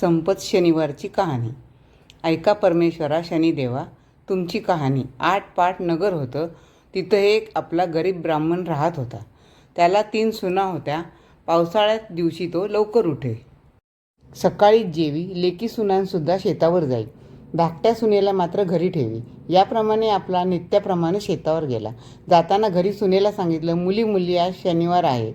संपत शनिवारची कहाणी. ऐका परमेश्वरा शनिदेवा तुमची कहाणी. आठ पाठ नगर होतं. तिथं एक आपला गरीब ब्राह्मण राहत होता. त्याला तीन सुना होत्या. पावसाळ्यात दिवशी तो लवकर उठे. सकाळी जेवी लेकी सुनांसुद्धा शेतावर जाई. धाकट्या सुनेला मात्र घरी ठेवी. याप्रमाणे आपला नित्याप्रमाणे शेतावर गेला. जाताना घरी सुनेला सांगितलं मुली मुली आज शनिवार आहे.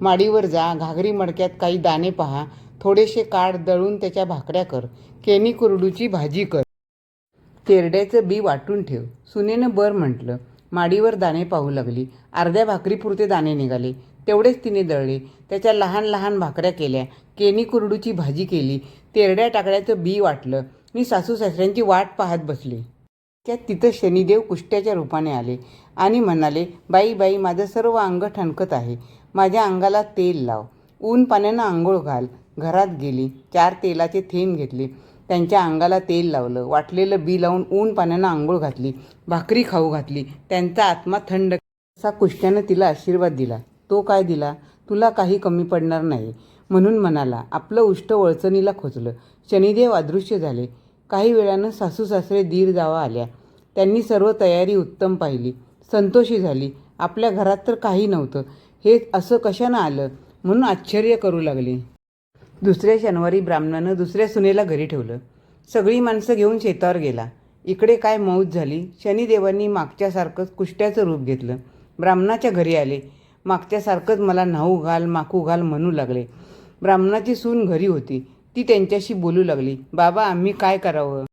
माडीवर जा. घागरी मडक्यात काही दाणे पहा. थोडेसे काढ दळून त्याच्या भाकऱ्या कर. केनी कुरडूची भाजी कर. तेरड्याचं बी वाटून ठेव. सुनेनं बर म्हटलं. माडीवर दाणे पाहू लागली. अर्ध्या भाकरीपुरते दाणे निघाले. तेवढेच तिने दळले. त्याच्या लहान लहान भाकऱ्या केल्या. केनी कुरडूची भाजी केली. तेरड्या टाकड्याचं बी वाटलं. मी सासू सासऱ्यांची वाट पाहत बसले. त्यात तिथं शनिदेव कुष्ट्याच्या रूपाने आले आणि म्हणाले बाई बाई माझं सर्व अंग ठणकत आहे. माझ्या अंगाला तेल लाव. ऊन पाण्यानं आंघोळ घाल. घरात गेली. चार तेलाचे थेंब घेतले. त्यांच्या अंगाला तेल लावलं. वाटलेलं बी लावून ऊन पाण्यानं आंघोळ घातली. भाकरी खाऊ घातली. त्यांचा आत्मा थंड असा कुष्ट्यानं तिला आशीर्वाद दिला. तो काय दिला? तुला काही कमी पडणार नाही. म्हणून म्हणाला आपलं उष्ट वळचणीला खोचलं. शनिदेव अदृश्य झाले. काही वेळानं सासू सासरे दीर जावा आल्या. त्यांनी सर्व तयारी उत्तम पाहिली. संतोषी झाली. आपल्या घरात तर काही नव्हतं. हे असं कशानं आलं? म्हणून आश्चर्य करू लागले. दुसऱ्या शनिवारी ब्राह्मणानं दुसऱ्या सुनेला घरी ठेवलं. सगळी माणसं घेऊन शेतावर गेला. इकडे काय मौज झाली? शनिदेवांनी मागच्यासारखंच कुष्ट्याचं रूप घेतलं. ब्राह्मणाच्या घरी आले. मागच्यासारखंच मला न्हाऊ घाल माकू घाल म्हणू लागले. ब्राह्मणाची सून घरी होती. ती त्यांच्याशी बोलू लागली. बाबा आम्ही काय करावं?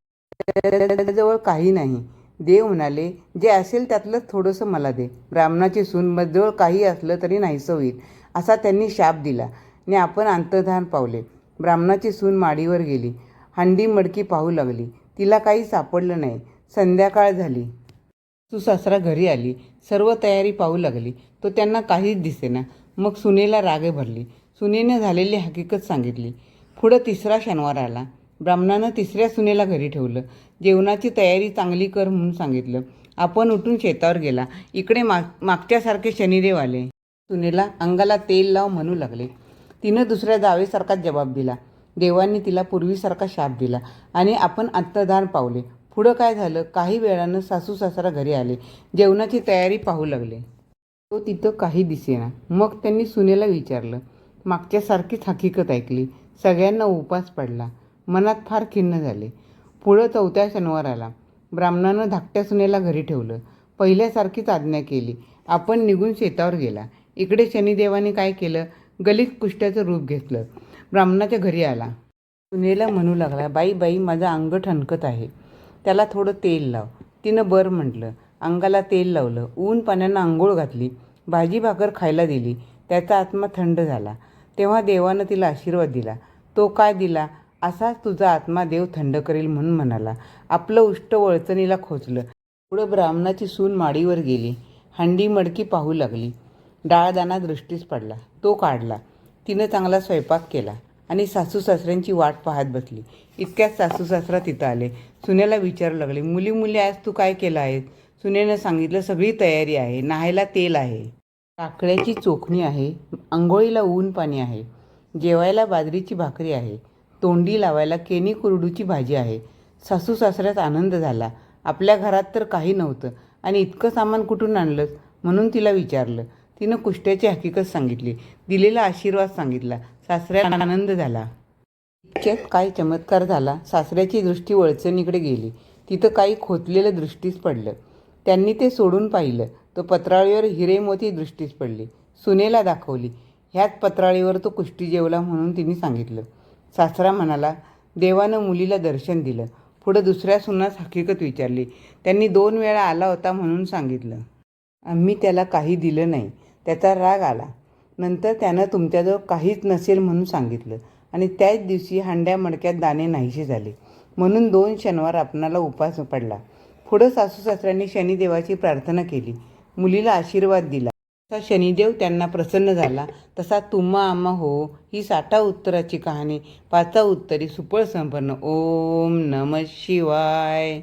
जवळ काही नाही. देव म्हणाले जे असेल त्यातलं थोडंसं मला दे. ब्राह्मणाची सून जवळ काही असलं तरी नाहीसं होईल असा त्यांनी शाप दिला. ने आपण अंतर्धान पावले. ब्राह्मणाची सून माडीवर गेली. हंडी मडकी पाहू लागली. तिला काही सापडलं नाही. संध्याकाळ झाली. तू सासरा घरी आली. सर्व तयारी पाहू लागली. तो त्यांना काहीच दिसेना. मग सुनेला रागे भरली. सुनेनं झालेली हकीकत सांगितली. पुढं तिसरा शनिवार आला. ब्राह्मणानं तिसऱ्या सुनेला घरी ठेवलं. जेवणाची तयारी चांगली कर म्हणून सांगितलं. आपण उठून शेतावर गेला. इकडे माग मागच्यासारखे शनिदेव आले. सुनेला अंगाला तेल लाव म्हणू लागले. तिनं दुसऱ्या जावेसारखाच जबाब दिला. देवांनी तिला पूर्वीसारखा शाप दिला आणि आपण अंतर्धान पावले. पुढं काय झालं? काही वेळानं सासू सासरा घरी आले. जेवणाची तयारी पाहू लागले. तो तिथं काही दिसेना. मग त्यांनी सुनेला विचारलं. मागच्यासारखीच हकीकत ऐकली. सगळ्यांना उपास पडला. मनात फार खिन्न झाले. पुढं चौथ्या शनिवार आला. ब्राह्मणानं धाकट्या सुनेला घरी ठेवलं. पहिल्यासारखीच आज्ञा केली. आपण निघून शेतावर गेला. इकडे शनिदेवाने काय केलं? गलित कुष्ट्याचं रूप घेतलं. ब्राह्मणाच्या घरी आला. सुनेला म्हणू लागला बाई बाई माझं अंग ठणकत आहे. त्याला थोडं तेल लाव. तिनं बर म्हटलं. अंगाला तेल लावलं. ऊन पाण्यानं आंघोळ घातली. भाजी भाकर खायला दिली. त्याचा आत्मा थंड झाला. तेव्हा देवानं तिला आशीर्वाद दिला. तो काय दिला? असाच तुझा आत्मा देव थंड करेल म्हणून म्हणाला. आपलं उष्ट वळचणीला खोचलं. पुढं ब्राह्मणाची सून माडीवर गेली. हंडी मडकी पाहू लागली. डाळदाना दृष्टीस पडला. तो काढला. तिनं चांगला स्वयंपाक केला आणि सासू सासऱ्यांची वाट पाहत बसली. इतक्याच सासू सासरा तिथं आले. सुनेला विचारू लागले मुली मुली आज तू काय केलं आहे सुनेनं सांगितलं सगळी तयारी आहे. न्हायला तेल आहे. काकड्याची चोखणी आहे. आंघोळीला ऊन पाणी आहे. जेवायला बाजरीची भाकरी आहे. तोंडी लावायला केनी कुरडूची भाजी आहे. सासू सासऱ्यात आनंद झाला. आपल्या घरात तर काही नव्हतं आणि इतकं सामान कुठून आणलंस? म्हणून तिला विचारलं. तिनं कुष्ट्याची हकीकत सांगितली. दिलेला आशीर्वाद सांगितला. सासऱ्याला आनंद झाला. इतक्यात काय चमत्कार झाला सासऱ्याची दृष्टी वळचणीकडे गेली. तिथं काही खोचलेलं दृष्टीस पडलं. त्यांनी ते सोडून पाहिलं. तो पत्राळीवर हिरे मोती दृष्टीस पडली. सुनेला दाखवली. ह्याच पत्राळीवर तो कुष्टी जेवला म्हणून तिने सांगितलं. सासरा म्हणाला देवानं मुलीला दर्शन दिलं. पुढं दुसऱ्या सुनास हकीकत विचारली. त्यांनी दोन वेळा आला होता म्हणून सांगितलं. आम्ही त्याला काही दिलं नाही. त्याचा राग आला. नंतर त्यानं तुमच्याजवळ काहीच नसेल म्हणून सांगितलं आणि त्याच दिवशी हांड्या मडक्यात दाणे नाहीसे झाले. म्हणून दोन शनिवार आपणाला उपास पडला. पुढं सासू सासऱ्यांनी शनिदेवाची प्रार्थना केली. मुलीला आशीर्वाद दिला. तसा शनिदेव त्यांना प्रसन्न झाला. तसा तुम्हा आम्हा हो ही साठा उत्तराची कहाणी पाचा उत्तरी सुपळ संपन्न. ओम नम शिवाय.